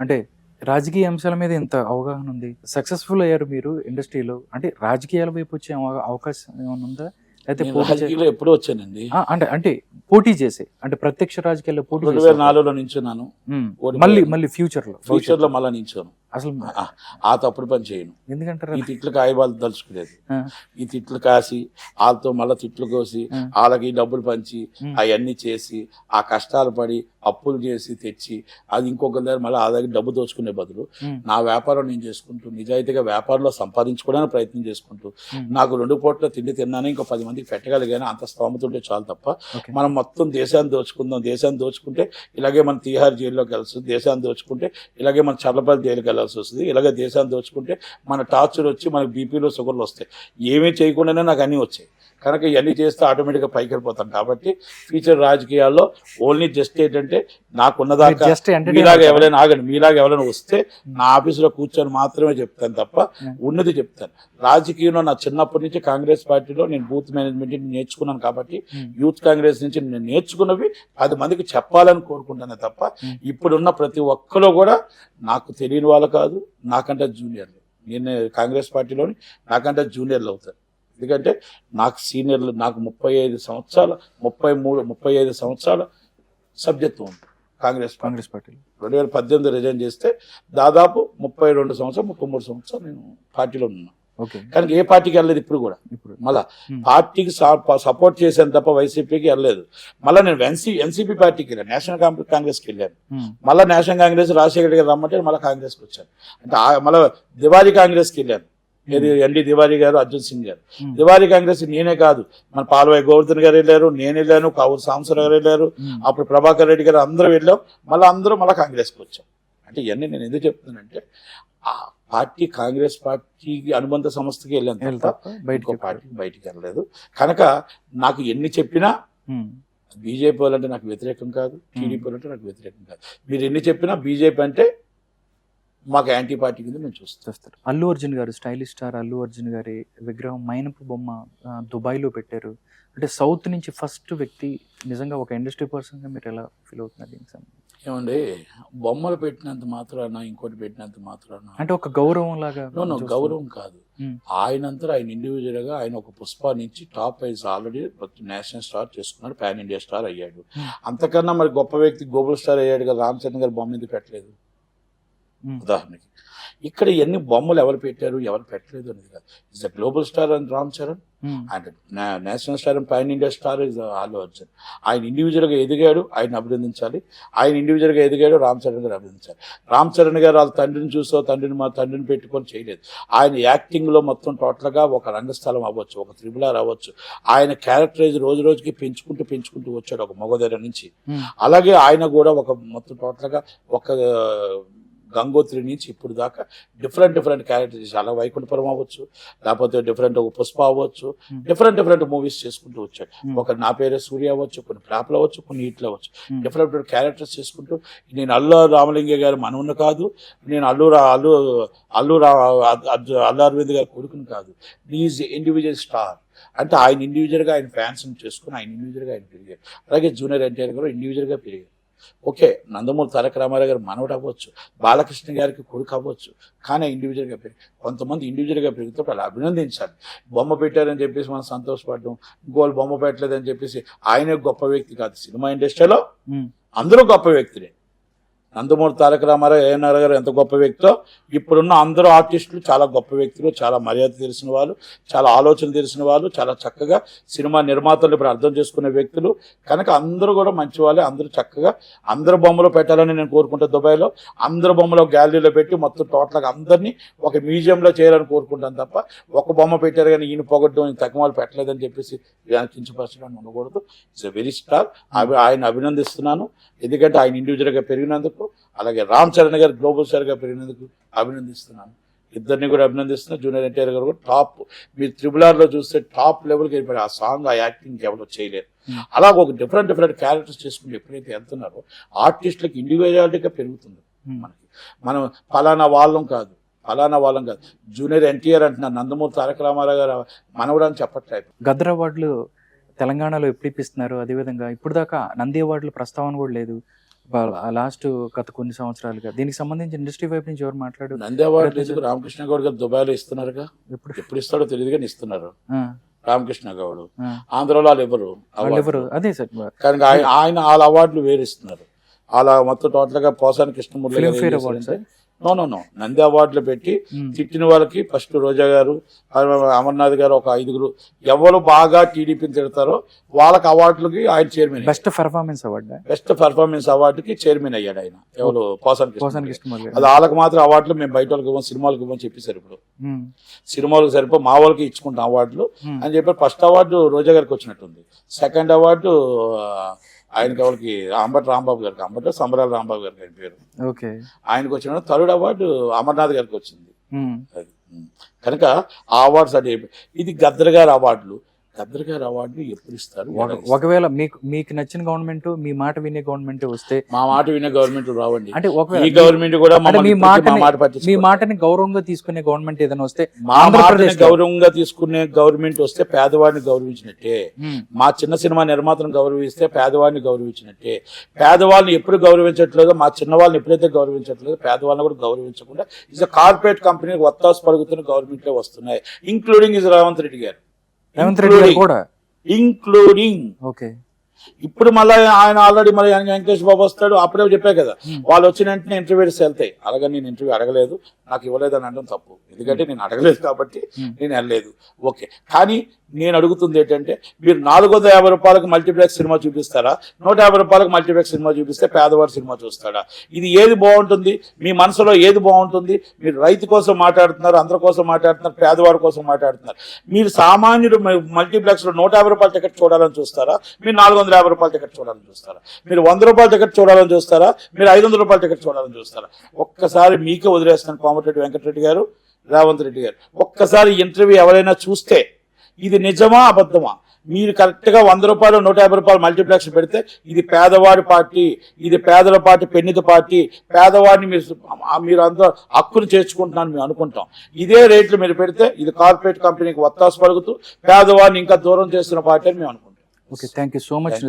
అంటే రాజకీయ అంశాల మీద ఇంత అవగాహన ఉంది. సక్సెస్ఫుల్ అయ్యారు మీరు ఇండస్ట్రీలో. అంటే రాజకీయాల వైపు వచ్చే అవ- అవకాశం ఏమైనా ఉందా? అయితే రాజకీయాల్లో ఎప్పుడూ వచ్చానండి. అంటే అంటే పోటీ చేసే అంటే ప్రత్యక్ష రాజకీయాల్లో పోటీ రెండు వేల నాలుగులో నించున్నాను. మళ్ళీ మళ్ళీ ఫ్యూచర్లో ఫ్యూచర్లో మళ్ళా నించాను. అసలు ఆ- తప్పుడు పని చేయను. ఎందుకంటారు ఈ తిట్లు కాయబాలు తలుచుకోలేదు ఆ, ఈ తిట్లు కాసి వాళ్ళతో మళ్ళీ తిట్లు కోసి. వాళ్ళకి డబ్బులు పంచి. అవన్నీ చేసి ఆ కష్టాలు పడి అప్పులు చేసి తెచ్చి అది ఇంకొక దగ్గర మళ్ళీ ఆ దగ్గర డబ్బు దోచుకునే బదులు. నా వ్యాపారం నేను చేసుకుంటూ నిజాయితీగా వ్యాపారంలో సంపాదించుకోవడానికి ప్రయత్నం చేసుకుంటూ. నాకు రెండు పూట్ల తిండి తిన్నాను ఇంకో పది మందికి పెట్టగలిగాను అంత స్తోమత ఉంటే చాలు తప్ప. మనం మొత్తం దేశాన్ని దోచుకుందాం దేశాన్ని దోచుకుంటే ఇలాగే మన తీహార్ జైల్లోకి వెళ్ళాల్సి దేశాన్ని దోచుకుంటే ఇలాగే మన చర్లపల్లి జైలుకి వెళ్ళాల్సి వస్తుంది ఇలాగే దేశాన్ని దోచుకుంటే మన టార్చర్ వచ్చి మనకి బీపీలో షుగర్లు వస్తాయి ఏమీ చేయకుండానే నాకు అన్నీ వచ్చాయి కనుక ఇవన్నీ చేస్తే ఆటోమేటిక్గా పైకి వెళ్ళిపోతాం. కాబట్టి ఫ్యూచర్ రాజకీయాల్లో ఓన్లీ జస్ట్ ఏంటంటే నాకున్నదాకా మీలాగా? ఎవరైనా ఆగండి. మీలాగా ఎవరైనా వస్తే నా ఆఫీసులో కూర్చొని మాత్రమే చెప్తాను తప్ప ఉన్నది చెప్తాను. రాజకీయంలో నా చిన్నప్పటి నుంచి కాంగ్రెస్ పార్టీలో నేను బూత్ మేనేజ్మెంట్ నేర్చుకున్నాను కాబట్టి ఉమ్. యూత్ కాంగ్రెస్ నుంచి నేను నేర్చుకున్నవి పది మందికి చెప్పాలని కోరుకుంటానే తప్ప. ఇప్పుడున్న ప్రతి ఒక్కరు కూడా నాకు తెలియని వాళ్ళు కాదు నాకంటే జూనియర్లు నేను కాంగ్రెస్ పార్టీలోని నాకంటే జూనియర్లు అవుతారు ఎందుకంటే నాకు సీనియర్లు నాకు ముప్పై ఐదు సంవత్సరాల ముప్పై మూడు ముప్పై ఐదు సంవత్సరాల సబ్జెక్టు ఉంది కాంగ్రెస్ కాంగ్రెస్ పార్టీ. రెండు వేల పద్దెనిమిది రిజైన్ చేస్తే దాదాపు ముప్పై రెండు సంవత్సరాలు ముప్పై మూడు సంవత్సరాలు నేను పార్టీలో ఉన్నాను. ఓకే. కానీ ఏ పార్టీకి వెళ్ళలేదు ఇప్పుడు కూడా. ఇప్పుడు. మళ్ళా. పార్టీకి సపోర్ట్ చేశాను తప్ప వైసీపీకి వెళ్ళలేదు. మళ్ళీ నేను ఎన్సీ ఎన్సీపీ పార్టీకి వెళ్ళాను నేషనల్ కాంగ్రెస్ కాంగ్రెస్కి వెళ్ళాను. మళ్ళీ నేషనల్ కాంగ్రెస్ రాజశేఖర్ గారు రమ్మంటే మళ్ళీ కాంగ్రెస్కి వచ్చాను. అంటే మళ్ళీ దివాళీ కాంగ్రెస్కి వెళ్ళాను. ఏది ఎన్డి దివాళీ గారు అర్జున్ సింగ్ గారు. దివాళీ కాంగ్రెస్ నేనే కాదు. మన పాల్వాయి గోవర్ధన్ గారు వెళ్ళారు నేను వెళ్ళాను కావూరు సాంబశివరావు గారు వెళ్ళారు. అప్పుడు ప్రభాకర్ రెడ్డి గారు అందరూ వెళ్ళాం మళ్ళీ అందరూ మళ్ళీ కాంగ్రెస్కి వచ్చాం. అంటే ఇవన్నీ నేను ఎందుకు చెప్తున్నానంటే ఆ పార్టీ కాంగ్రెస్ పార్టీకి అనుబంధ సంస్థకి వెళ్ళాను బయటికి పార్టీకి బయటికి వెళ్ళలేదు. కనుక నాకు ఎన్ని చెప్పినా. బీజేపీ వాళ్ళంటే నాకు వ్యతిరేకం కాదు టీడీపీ వాళ్ళంటే నాకు వ్యతిరేకం కాదు. మీరు ఎన్ని చెప్పినా బీజేపీ అంటే మాకు యాంటీ పార్టీ కింద మేము చూస్తాం చేస్తారు అల్లు అర్జున్ గారు స్టైలిష్ స్టార్ అల్లు అర్జున్ గారి విగ్రహం మైనపు బొమ్మ దుబాయ్లో పెట్టారు అంటే సౌత్ నుంచి ఫస్ట్ వ్యక్తి నిజంగా ఒక ఇండస్ట్రీ పర్సన్గా మీరు ఎలా ఫీల్ అవుతున్నారు దీనికి? ఏమండి బొమ్మలు పెట్టినంత మాత్రాన ఇంకోటి పెట్టినంత మాత్రాన అంటే ఒక గౌరవం లాగా. గౌరవం కాదు. ఆయనంతా ఆయన ఇండివిజువల్గా ఆయన ఒక పుష్ప నుంచి top wise already national star చేసుకున్నాడు పాన్ ఇండియా స్టార్ అయ్యాడు. అంతకన్నా మరి గొప్ప వ్యక్తి గ్లోబల్ స్టార్ అయ్యాడు కదా రామ్ చరణ్ గారు బొమ్మ ఎందుకు పెట్టలేదు. ఉదాహరణకి. ఇక్కడ ఎన్ని బొమ్మలు ఎవరు పెట్టారు ఎవరు పెట్టలేదు అనేది కాదు. Is the global star and Ram Charan. And national star and pan India star is Allu Arjun ఆయన ఇండివిజువల్గా ఎదిగాడు ఆయన అభినందించాలి. ఆయన ఇండివిజువల్గా ఎదిగాడు రామ్ చరణ్ గారు అభినందించాలి. రామ్ చరణ్ గారు వాళ్ళ తండ్రిని చూసో తండ్రిని మా తండ్రిని పెట్టుకొని చేయలేదు. ఆయన యాక్టింగ్లో మొత్తం టోటల్గా ఒక రంగస్థలం అవ్వచ్చు ఒక త్రిబులార్ అవ్వచ్చు. ఆయన క్యారెక్టరైజ్ రోజు రోజుకి పెంచుకుంటూ పెంచుకుంటూ వచ్చాడు ఒక మగధర నుంచి. అలాగే ఆయన కూడా ఒక మొత్తం టోటల్గా ఒక గంగోత్రి నుంచి ఇప్పుడు దాకా డిఫరెంట్ డిఫరెంట్ క్యారెక్టర్స్ అలా వైకుంఠపురం అవ్వచ్చు లేకపోతే డిఫరెంట్ ఒక పుష్ప అవ్వచ్చు. డిఫరెంట్ డిఫరెంట్ మూవీస్ చేసుకుంటూ వచ్చాడు. Hmm. ఒక నా పేరే సూర్య అవ్వచ్చు కొన్ని ప్లాప్లు అవ్వచ్చు కొన్ని ఇట్లు అవ్వచ్చు. డిఫరెంట్ డిఫరెంట్ క్యారెక్టర్స్ చేసుకుంటూ నేను అల్లు రామలింగ గారు మనవుని కాదు నేను అల్లు అల్లు అల్లు అల్లు అరవింద్ గారి కొడుకుని కాదు. ఈజ్ ఇండివిజువల్ స్టార్ అంటే ఆయన ఇండివిజువల్గా ఆయన ఫ్యాన్స్ చేసుకుని ఆయన ఇండివిజువల్గా ఆయన పెరిగారు అలాగే జూనియర్ ఎన్టీఆర్ గారు ఇండివిజువల్గా పెరిగారు. ఓకే నందమూరి తారక రామారావు గారు మనవడు అవ్వచ్చు బాలకృష్ణ గారికి కొడుకు అవ్వచ్చు కానీ ఇండివిజువల్గా పెరిగి కొంతమంది ఇండివిజువల్గా పెరిగితే వాళ్ళు అభినందించాలి. బొమ్మ పెట్టారని చెప్పేసి మనం సంతోషపడడం ఇంకోళ్ళు బొమ్మ పెట్టలేదని చెప్పేసి ఆయనే గొప్ప వ్యక్తి కాదు సినిమా ఇండస్ట్రీలో. అందరూ గొప్ప వ్యక్తులే. నందమూరి తారక రామారావు ఏఎన్ఆర్ గారు ఎంత గొప్ప వ్యక్తో ఇప్పుడున్న అందరూ ఆర్టిస్టులు చాలా గొప్ప వ్యక్తులు చాలా మర్యాద తెలిసిన వాళ్ళు చాలా ఆలోచన తెలిసిన వాళ్ళు చాలా చక్కగా సినిమా నిర్మాతలు ఇప్పుడు అర్థం చేసుకునే వ్యక్తులు. కనుక అందరూ కూడా మంచి వాళ్ళే అందరూ చక్కగా అందరు బొమ్మలు పెట్టాలని నేను కోరుకుంటా దుబాయ్లో. అందరు బొమ్మలు గ్యాలరీలో పెట్టి మొత్తం టోటల్గా అందరినీ ఒక మ్యూజియంలో చేయాలని కోరుకుంటాను తప్ప ఒక బొమ్మ పెట్టారు కానీ ఈయన పొగడ్డం తగ్గమాలు పెట్టలేదని చెప్పేసి కించపరచడం ఉండకూడదు. ఇట్స్ వెరీ స్టార్ ఆయన అభినందిస్తున్నాను. ఎందుకంటే ఆయన ఇండివిజువల్గా పెరిగినందుకు అలాగే రామ్ చరణ్ గారు గ్లోబల్ స్టార్గా పెరిగినందుకు అభినందిస్తున్నాను. ఇద్దరిని కూడా అభినందిస్తున్నా. జూనియర్ ఎన్టీఆర్ గారు కూడా టాప్ మీరు త్రిబుల్ ఆర్లో చూస్తే టాప్ లెవెల్కి వెళ్ళిపోయి ఆ సాంగ్ ఆ యాక్టింగ్ ఎవరు చేయలేరు. Hmm. అలాగ ఒక డిఫరెంట్ డిఫరెంట్ క్యారెక్టర్స్ చేసుకుంటూ ఎప్పుడైతే వెళ్తున్నారో ఆర్టిస్టులకు ఇండివిజువాలిటీగా పెరుగుతుంది. ఉమ్. మనకి మనం ఫలానా వాళ్ళం కాదు. ఫలానా వాళ్ళం కాదు. జూనియర్ ఎన్టీఆర్ అంటున్నా నందమూరి తారక రామారావు గారు మనవడు అని చెప్పట్లేదు. గద్దర్ అవార్డులు తెలంగాణలో ఎప్పుడు ఇప్పిస్తున్నారు? అదేవిధంగా ఇప్పుడు దాకా నంది అవార్డుల ప్రస్తావన కూడా లేదు. లాస్ట్ గత కొన్ని సంవత్సరాలుగా. దీనికి సంబంధించి ఇండస్ట్రీ వైపు నుంచి ఎవరు మాట్లాడు నంది అవార్డు రామకృష్ణ గౌడ్ గారు దుబాయ్లో ఇస్తున్నారుగా? ఎప్పుడు? ఎప్పుడు ఇస్తాడో తెలియదు కానీ ఇస్తున్నారు. రామకృష్ణ గౌడ్. ఆంధ్రలో వాళ్ళు ఎవరు? ఎవరు? అదే సార్. కానీ ఆయన ఆయన వాళ్ళ అవార్డులు వేరు ఇస్తున్నారు. అలా మొత్తం టోటల్గా Posani Krishnamurthy no no no Nandi అవార్డులు పెట్టి ఉమ్. తిట్టిన వాళ్ళకి ఫస్ట్ రోజా గారు అమర్నాథ్ గారు ఒక ఐదుగురు ఎవరు బాగా టీడీపీని తిడతారో వాళ్ళకి అవార్డులకి ఆయన chairman best performance award best performance అవార్డుకి chairman అయ్యాడు ఆయన. ఎవరు? పోసాని కృష్ణ కృష్ణమూర్తి. అది వాళ్ళకి మాత్రం అవార్డులు మేము బయట వాళ్ళకి ఇవ్వం సినిమాలకు ఇవ్వని చెప్పేశారు ఇప్పుడు. ఉమ్, సినిమాలకు సరిపో మా వాళ్ళకి ఇచ్చుకుంటాం అవార్డులు Hmm. అని చెప్పి ఫస్ట్ అవార్డు రోజా గారికి వచ్చినట్టుంది. సెకండ్ అవార్డు ఆయనకి ఎవరికి అంబటి రాంబాబు గారికి అంబటి సంబరాల రాంబాబు గారికి ఆయన పేరు. ఓకే. ఆయనకు వచ్చిన థర్డ్ అవార్డు అమర్నాథ్ గారికి వచ్చింది. అది. కనుక ఆ అవార్డ్స్ అంటే ఇది గద్దర్ గారి అవార్డులు గద్దర్ గారి అవార్డులు ఎప్పుడు ఇస్తారు? ఒకవేళ మీకు మీకు నచ్చిన గవర్నమెంట్ మీ మాట వినే గవర్నమెంట్ వస్తే మా మాట వినే గవర్నమెంట్ రావండి. అంటే ఈ గవర్నమెంట్ కూడా మీ మాటని మాట మీ పట్టించుకోదు. మాటని గౌరవంగా తీసుకునే గవర్నమెంట్ ఏదైనా వస్తే మా మాటని గౌరవంగా తీసుకునే గవర్నమెంట్ వస్తే పేదవాడిని గౌరవించినట్టే. మా చిన్న సినిమా నిర్మాతను గౌరవిస్తే పేదవాడిని గౌరవించినట్టే. పేదవాళ్ళని ఎప్పుడు గౌరవించట్లేదో మా చిన్న వాళ్ళని ఎప్పుడైతే గౌరవించట్లేదో పేదవాళ్ళని కూడా గౌరవించకుండా ఇస్ కార్పొరేట్ కంపెనీ ఒత్తాసు పలుకుతున్న గవర్నమెంట్లే వస్తున్నాయి ఇంక్లూడింగ్ ఇస్ రేవంత్ రెడ్డి గారు. రేవంత్ రెడ్డి గారు కూడా? Including okay. ఇప్పుడు మళ్ళీ ఆయన ఆల్రెడీ మళ్ళీ ఆయన వెంకటేష్ బాబు వస్తాడు అప్పుడే చెప్పా కదా. వాళ్ళు వచ్చిన వెంటనే ఇంటర్వ్యూస్ వెళ్తాయి. అలాగే నేను ఇంటర్వ్యూ అడగలేదు. నాకు ఇవ్వలేదని అనడం తప్పు. ఎందుకంటే నేను అడగలేదు కాబట్టి నేను వెళ్ళలేదు ఓకే. కానీ నేను అడుగుతుంది ఏంటంటే మీరు నాలుగు వందల యాభై రూపాయలకు మల్టీప్లెక్స్ సినిమా చూపిస్తారా? నూట యాభై రూపాయలకు మల్టీప్లెక్స్ సినిమా చూపిస్తే పేదవాడి సినిమా చూస్తాడా? ఇది ఏది బాగుంటుంది? మీ మనసులో ఏది బాగుంటుంది? మీరు రైతు కోసం మాట్లాడుతున్నారు అందరి కోసం మాట్లాడుతున్నారు పేదవాడి కోసం మాట్లాడుతున్నారు. మీరు సామాన్యుడు మల్టీప్లెక్స్లో నూట యాభై రూపాయల టికెట్ చూడాలని చూస్తారా? మీరు నాలుగు వందల యాభై రూపాయల టికెట్ చూడాలని చూస్తారా? మీరు వంద రూపాయల టికెట్ చూడాలని చూస్తారా? మీరు ఐదు వందల రూపాయల టికెట్ చూడాలని చూస్తారా? ఒక్కసారి మీకే వదిలేస్తాను కోమటిరెడ్డి వెంకటరెడ్డి గారు. రేవంత్ రెడ్డి గారు. ఒక్కసారి ఇంటర్వ్యూ ఎవరైనా చూస్తే ఇది నిజమా అబద్ధమా? మీరు కరెక్ట్గా వంద రూపాయలు నూట యాభై రూపాయలు మల్టీప్లెక్స్ పెడితే ఇది పేదవాడి పార్టీ ఇది పేదల పార్టీ పెన్నిత పార్టీ పేదవాడిని మీరు మీరు అంతా హక్కును చేర్చుకుంటున్నాను మేము అనుకుంటాం. ఇదే రేట్లు మీరు పెడితే ఇది కార్పొరేట్ కంపెనీకి ఒత్తాసు పలుకుతూ పేదవాడిని ఇంకా దూరం చేస్తున్న పార్టీ అని మేము అనుకుంటాం. Okay thank so much